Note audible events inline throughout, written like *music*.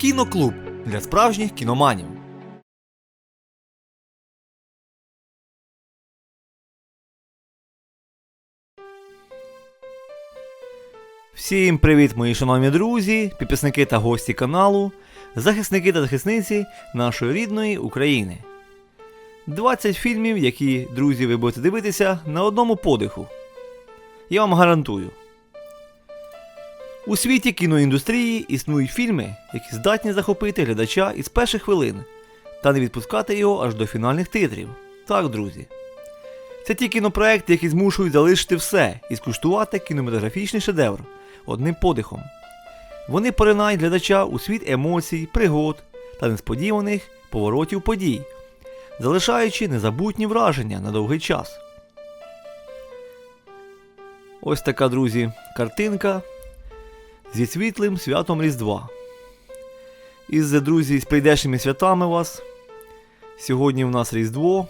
Кіноклуб для справжніх кіноманів. Всім привіт, мої шановні друзі, підписники та гості каналу, захисники та захисниці нашої рідної України. 20 фільмів, які, друзі, ви будете дивитися на одному подиху. Я вам гарантую. У світі кіноіндустрії існують фільми, які здатні захопити глядача із перших хвилин та не відпускати його аж до фінальних титрів. Так, друзі. Це ті кінопроекти, які змушують залишити все і скуштувати кінематографічний шедевр одним подихом. Вони поринають глядача у світ емоцій, пригод та несподіваних поворотів подій, залишаючи незабутні враження на довгий час. Ось така, друзі, картинка зі світлим святом Різдва. Із друзі, з прийдешніми святами вас. Сьогодні в нас Різдво.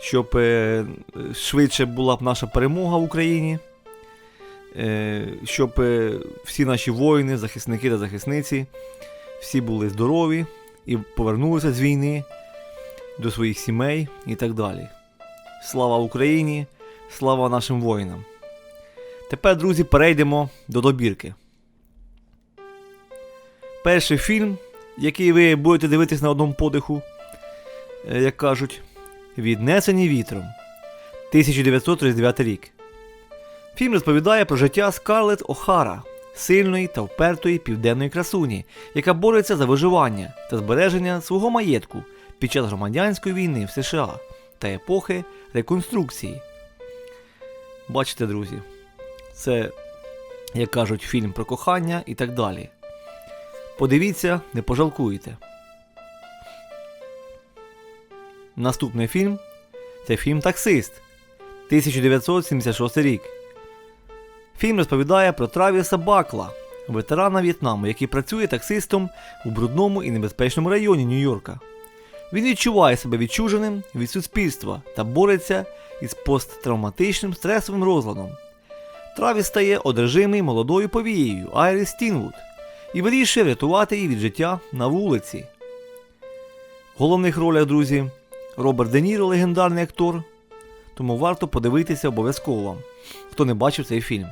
Щоб е, швидше була б наша перемога в Україні. Е, щоб е, всі наші воїни, захисники та захисниці, всі були здорові і повернулися з війни до своїх сімей і так далі. Слава Україні! Слава нашим воїнам! Тепер, друзі, перейдемо до добірки. Перший фільм, який ви будете дивитись на одному подиху, е, як кажуть, Віднесені вітром. 1939 рік. Фільм розповідає про життя Скарлетт О'Хара, сильної та впертої південної красуні, яка бореться за виживання та збереження свого маєтку під час громадянської війни в США та епохи реконструкції. Бачите, друзі, це, як кажуть, фільм про кохання і так далі. Подивіться, не пожалкуєте. Наступний фільм це фільм Таксист 1976 рік. Фільм розповідає про Травіса Бакла, ветерана В'єтнаму, який працює таксистом у брудному і небезпечному районі Нью-Йорка. Він відчуває себе відчуженим від суспільства та бореться із посттравматичним стресовим розладом. Травіс стає одержимий молодою повією Айріс Стінвуд і вирішує врятувати її від життя на вулиці. В головних ролях, друзі, Роберт Де Ніро легендарний актор, тому варто подивитися обов'язково хто не бачив цей фільм.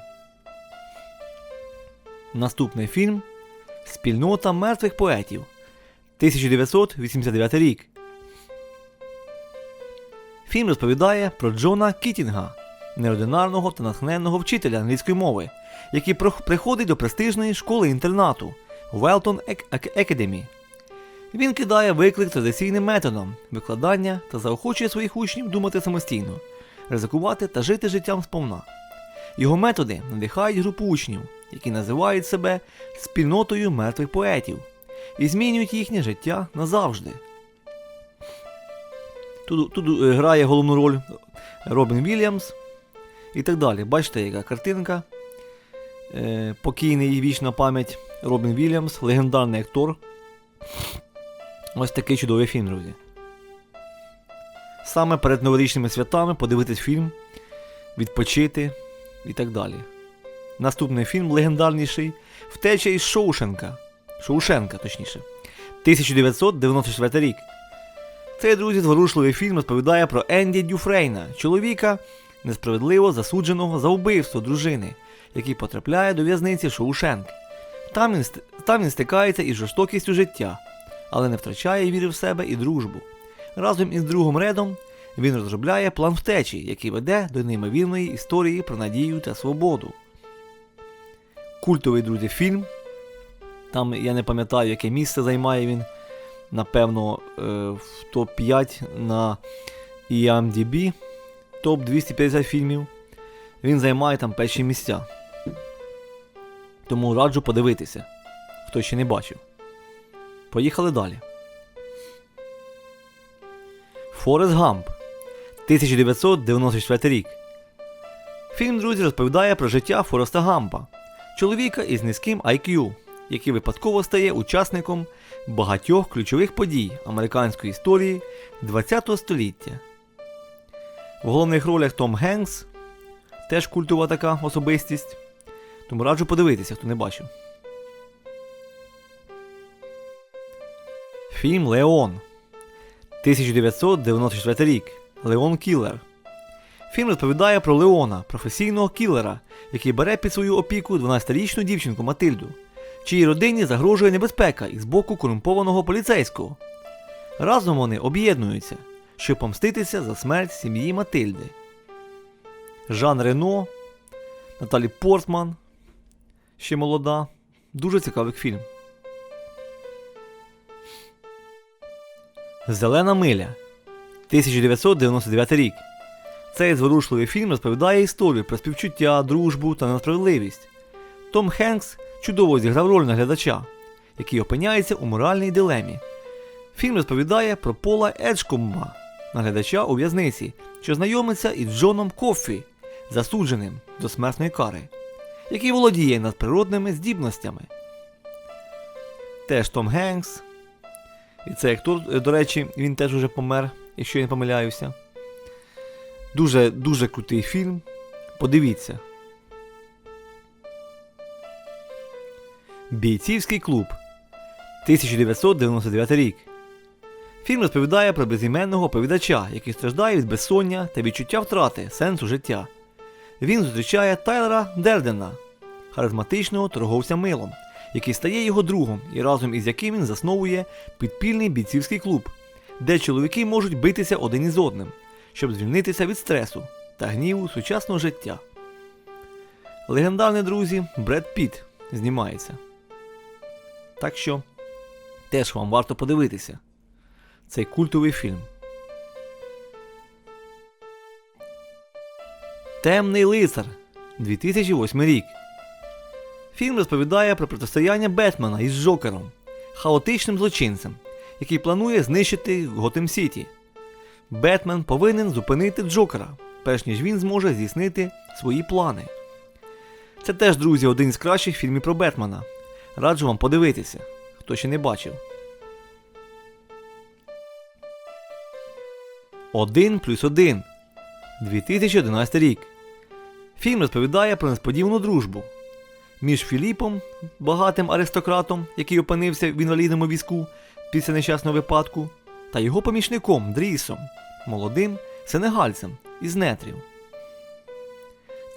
Наступний фільм Спільнота мертвих поетів 1989 рік. Фільм розповідає про Джона Кітінга, неординарного та натхненного вчителя англійської мови, який приходить до престижної школи інтернату Велтон Academy. Він кидає виклик традиційним методом викладання та заохочує своїх учнів думати самостійно, ризикувати та жити життям сповна. Його методи надихають групу учнів, які називають себе спільнотою мертвих поетів, і змінюють їхнє життя назавжди. Тут, тут е, грає головну роль Робін Вільямс і так далі. Бачите, яка картинка. Е, покійний і вічна пам'ять Робін Вільямс, легендарний актор. Ось такий чудовий фільм, друзі. Саме перед новорічними святами подивитись фільм, відпочити і так далі. Наступний фільм легендарніший Втеча із Шоушенка. Шоушенка, точніше. 1994 рік. Цей друзі зворушливий фільм розповідає про Енді Дюфрейна, чоловіка, несправедливо засудженого за вбивство дружини, який потрапляє до в'язниці Шоушенк. Там він, там він стикається із жорстокістю життя, але не втрачає віри в себе і дружбу. Разом із другом Редом він розробляє план втечі, який веде до неймовірної історії про надію та свободу. Культовий друзі фільм. Там я не пам'ятаю, яке місце займає він. Напевно, е, в топ-5 на IMDb, топ 250 фільмів. Він займає там перші місця. Тому раджу подивитися, хто ще не бачив. Поїхали далі. Форест Гамп 1994 рік. Фільм, друзі, розповідає про життя Фореста Гампа, чоловіка із низьким IQ, який випадково стає учасником багатьох ключових подій американської історії ХХ століття. В головних ролях Том Генкс, теж культова така особистість. Тому раджу подивитися, хто не бачив. Фільм Леон. 1994 рік. Леон Кілер. Фільм розповідає про Леона, професійного кілера, який бере під свою опіку 12-річну дівчинку Матильду, чиїй родині загрожує небезпека із боку корумпованого поліцейського. Разом вони об'єднуються, щоб помститися за смерть сім'ї Матильди. Жан Рено, Наталі Портман, ще молода. Дуже цікавий фільм. Зелена миля. 1999 рік. Цей зворушливий фільм розповідає історію про співчуття, дружбу та несправедливість. Том Хенкс чудово зіграв роль наглядача, який опиняється у моральній дилемі. Фільм розповідає про Пола Еджкомба, наглядача у в'язниці, що знайомиться із Джоном Коффі, засудженим до смертної кари, який володіє надприродними здібностями. Теж Том Генкс. І цей актор, е, до речі, він теж уже помер, якщо я не помиляюся. Дуже дуже крутий фільм. Подивіться. Бійцівський клуб 1999 рік. Фільм розповідає про безіменного оповідача, який страждає від безсоння та відчуття втрати сенсу життя. Він зустрічає Тайлера Дердена, харизматичного торговця милом, який стає його другом і разом із яким він засновує підпільний бійцівський клуб, де чоловіки можуть битися один із одним, щоб звільнитися від стресу та гніву сучасного життя. Легендарний друзі Бред Піт знімається. Так що теж вам варто подивитися цей культовий фільм. Темний лицар 2008 рік. Фільм розповідає про протистояння Бетмена із Джокером, хаотичним злочинцем, який планує знищити Готем Сіті. Бетмен повинен зупинити Джокера, перш ніж він зможе здійснити свої плани. Це теж, друзі, один із кращих фільмів про Бетмена. Раджу вам подивитися, хто ще не бачив. Один плюс один 2011 рік. Фільм розповідає про несподівану дружбу між Філіпом, багатим аристократом, який опинився в інвалідному візку після нещасного випадку, та його помічником Дрісом, молодим сенегальцем із нетрів.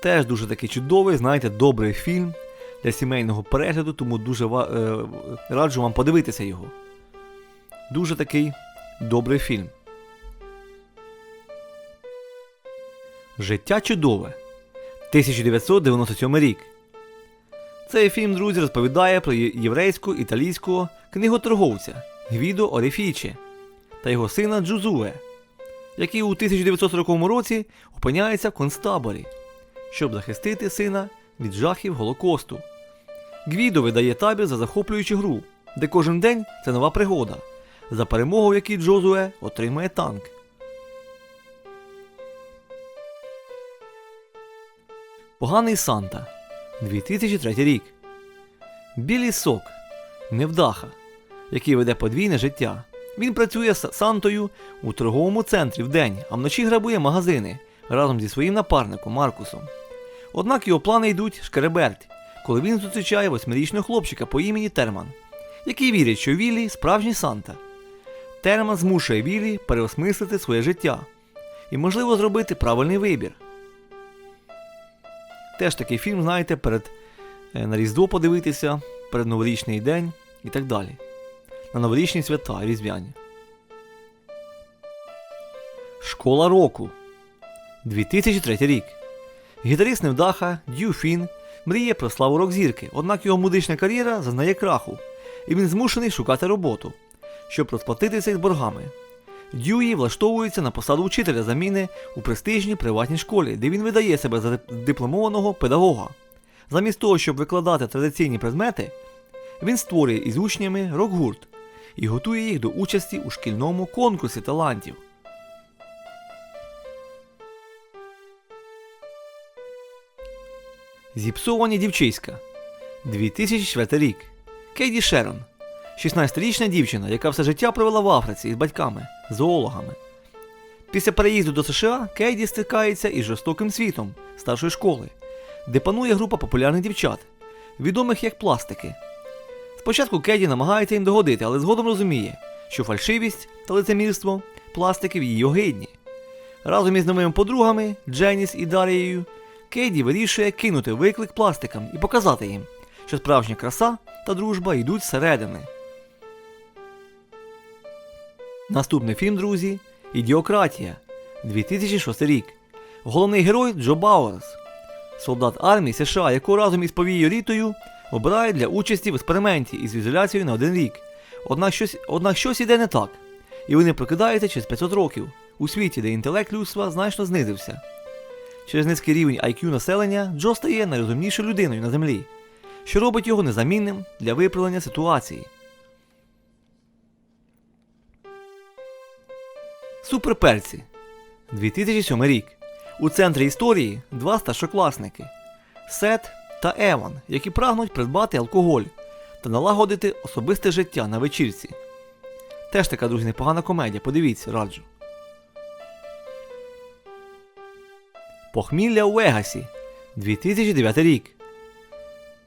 Теж дуже такий чудовий, знаєте, добрий фільм для сімейного перегляду, тому дуже е, раджу вам подивитися його. Дуже такий добрий фільм. Життя чудове. 1997 рік. Цей фільм, друзі, розповідає про є- єврейсько-італійського книготорговця Гвідо Орефіче та його сина Джузуе, який у 1940 році опиняється в концтаборі, щоб захистити сина від жахів Голокосту. Гвідо видає табір за захоплюючу гру, де кожен день це нова пригода, за перемогу в якій Джозуе отримає танк. Поганий Санта 2003 рік. Білий сок невдаха, який веде подвійне життя. Він працює з Сантою у торговому центрі вдень, а вночі грабує магазини разом зі своїм напарником Маркусом. Однак його плани йдуть шкереберть, коли він зустрічає восьмирічного хлопчика по імені Терман, який вірить, що Віллі справжній Санта. Терман змушує Віллі переосмислити своє життя і, можливо, зробити правильний вибір. Теж такий фільм, знаєте, перед е, на Різдво подивитися, перед новорічний день і так далі. На новорічні свята різдвяні. Школа року 2003 рік. Гітарист невдаха Дью Фін мріє про славу рок-зірки, однак його музична кар'єра зазнає краху, і він змушений шукати роботу, щоб розплатитися із боргами. Дьюї влаштовується на посаду вчителя заміни у престижній приватній школі, де він видає себе за дипломованого педагога. Замість того, щоб викладати традиційні предмети, він створює із учнями рок-гурт і готує їх до участі у шкільному конкурсі талантів. Зіпсовані дівчиська 2004 рік. Кейді Шерон 16-річна дівчина, яка все життя провела в Африці із батьками, зоологами. Після переїзду до США Кейді стикається із жорстоким світом старшої школи, де панує група популярних дівчат, відомих як пластики. Спочатку Кейді намагається їм догодити, але згодом розуміє, що фальшивість та лицемірство пластиків її огидні. Разом із новими подругами Дженіс і Дарією Кейді вирішує кинути виклик пластикам і показати їм, що справжня краса та дружба йдуть зсередини. Наступний фільм, друзі, Ідіократія 2006 рік. Головний герой Джо Бауерс, солдат армії США, яку разом із повією Рітою обирають для участі в експерименті із ізоляцією на один рік. Однак щось, однак щось іде не так, і вони прокидаються через 500 років у світі, де інтелект людства значно знизився. Через низький рівень IQ населення Джо стає найрозумнішою людиною на землі, що робить його незамінним для виправлення ситуації. Суперперці 2007 рік. У центрі історії два старшокласники Сет та Еван, які прагнуть придбати алкоголь та налагодити особисте життя на вечірці. Теж така, друзі, непогана комедія, подивіться, раджу. Похмілля у Вегасі 2009 рік.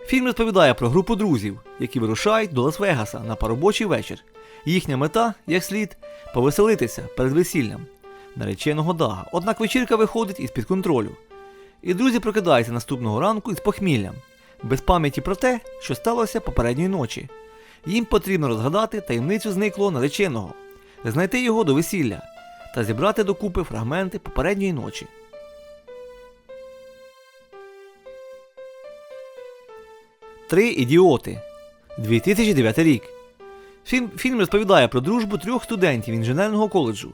Фільм розповідає про групу друзів, які вирушають до Лас-Вегаса на поробочий вечір. Їхня мета, як слід, повеселитися перед весіллям нареченого Дага. Однак вечірка виходить із-під контролю. І друзі прокидаються наступного ранку із похміллям, без пам'яті про те, що сталося попередньої ночі. Їм потрібно розгадати таємницю зниклого нареченого, знайти його до весілля та зібрати докупи фрагменти попередньої ночі. Три ідіоти 2009 рік. Фільм, фільм розповідає про дружбу трьох студентів інженерного коледжу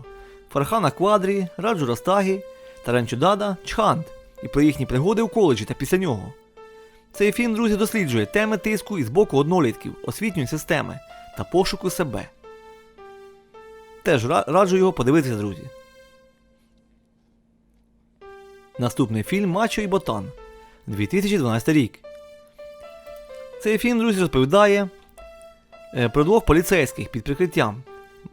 Фархана Квадрі, Раджу Растагі та Ранчудада Чхант і про їхні пригоди у коледжі та після нього. Цей фільм, друзі, досліджує теми тиску із боку однолітків, освітньої системи та пошуку себе. Теж раджу його подивитися, друзі. Наступний фільм Мачо і Ботан 2012 рік. Цей фільм, друзі, розповідає е, про двох поліцейських під прикриттям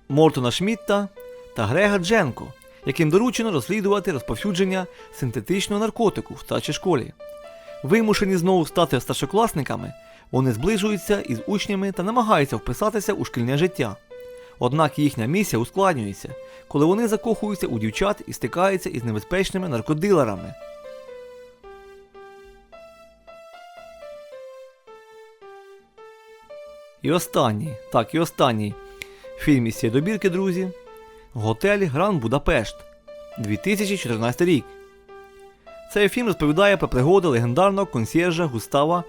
Мортона Шмітта та Грега Дженко, яким доручено розслідувати розповсюдження синтетичного наркотику в старшій школі. Вимушені знову стати старшокласниками, вони зближуються із учнями та намагаються вписатися у шкільне життя. Однак їхня місія ускладнюється, коли вони закохуються у дівчат і стикаються із небезпечними наркодилерами. І останній, так, і останній фільм із цієї добірки, друзі. Готель Гранд Будапешт 2014 рік. Цей фільм розповідає про пригоди легендарного консьєржа Густава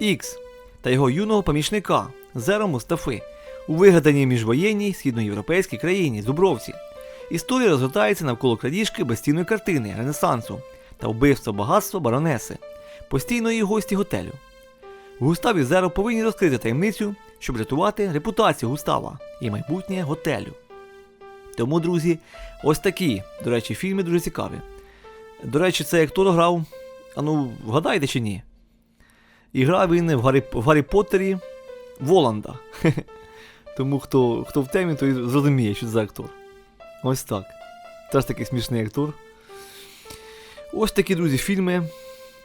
Ікс та його юного помічника Зеро Мустафи у вигаданій міжвоєнній східноєвропейській країні Зубровці. Історія розгортається навколо крадіжки безцінної картини Ренесансу та вбивства багатства баронеси, постійної гості готелю. Густав і Зеро повинні розкрити таємницю, щоб рятувати репутацію Густава і майбутнє готелю. Тому, друзі, ось такі, до речі, фільми дуже цікаві. До речі, цей актор грав. А ну, вгадайте чи ні? І грав він в Гаррі, в Гаррі Поттері Воланда. *laughs* Тому хто, хто в темі, той зрозуміє, що це за актор. Ось так. Теж такий смішний актор. Ось такі, друзі, фільми,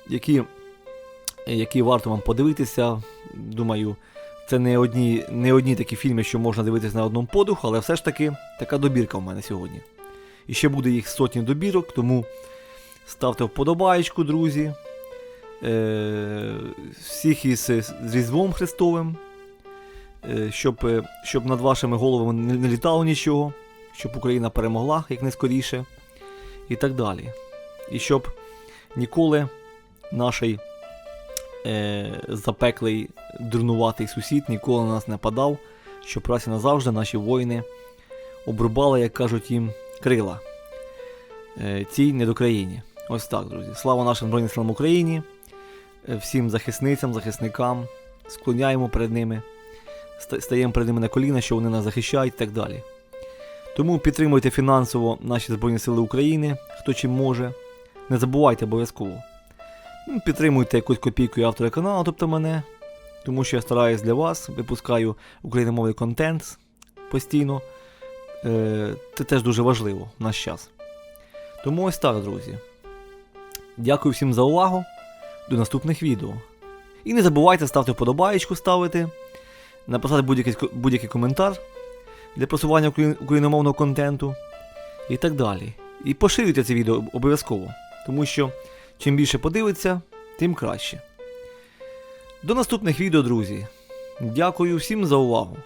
які, які варто вам подивитися. Думаю, це не одні, не одні такі фільми, що можна дивитися на одному подуху, але все ж таки така добірка в мене сьогодні. І ще буде їх сотні добірок, тому ставте вподобаєчку, друзі. Е, всіх із з Різдвом Христовим. Е, щоб, е, щоб над вашими головами не, не літало нічого, щоб Україна перемогла якнайскоріше і так далі. І щоб ніколи наш е, запеклий дурнуватий сусід ніколи на нас не падав, щоб раз і назавжди наші воїни обрубали, як кажуть їм, крила е, цій недокраїні. Ось так, друзі. Слава нашим Збройним силам Україні, е, всім захисницям, захисникам, склоняємо перед ними, стаємо перед ними на коліна, що вони нас захищають і так далі. Тому підтримуйте фінансово наші Збройні Сили України, хто чим може. Не забувайте обов'язково. Ну, Підтримуйте якусь копійку автора каналу, тобто мене. Тому що я стараюсь для вас, випускаю україномовний контент постійно. Е, Це теж дуже важливо в наш час. Тому ось так, друзі. Дякую всім за увагу. До наступних відео. І не забувайте ставити вподобаєчку ставити, написати будь-який, будь-який коментар. для просування україномовного контенту і так далі. І поширюйте це відео обов'язково, тому що чим більше подивиться, тим краще. До наступних відео, друзі. Дякую всім за увагу.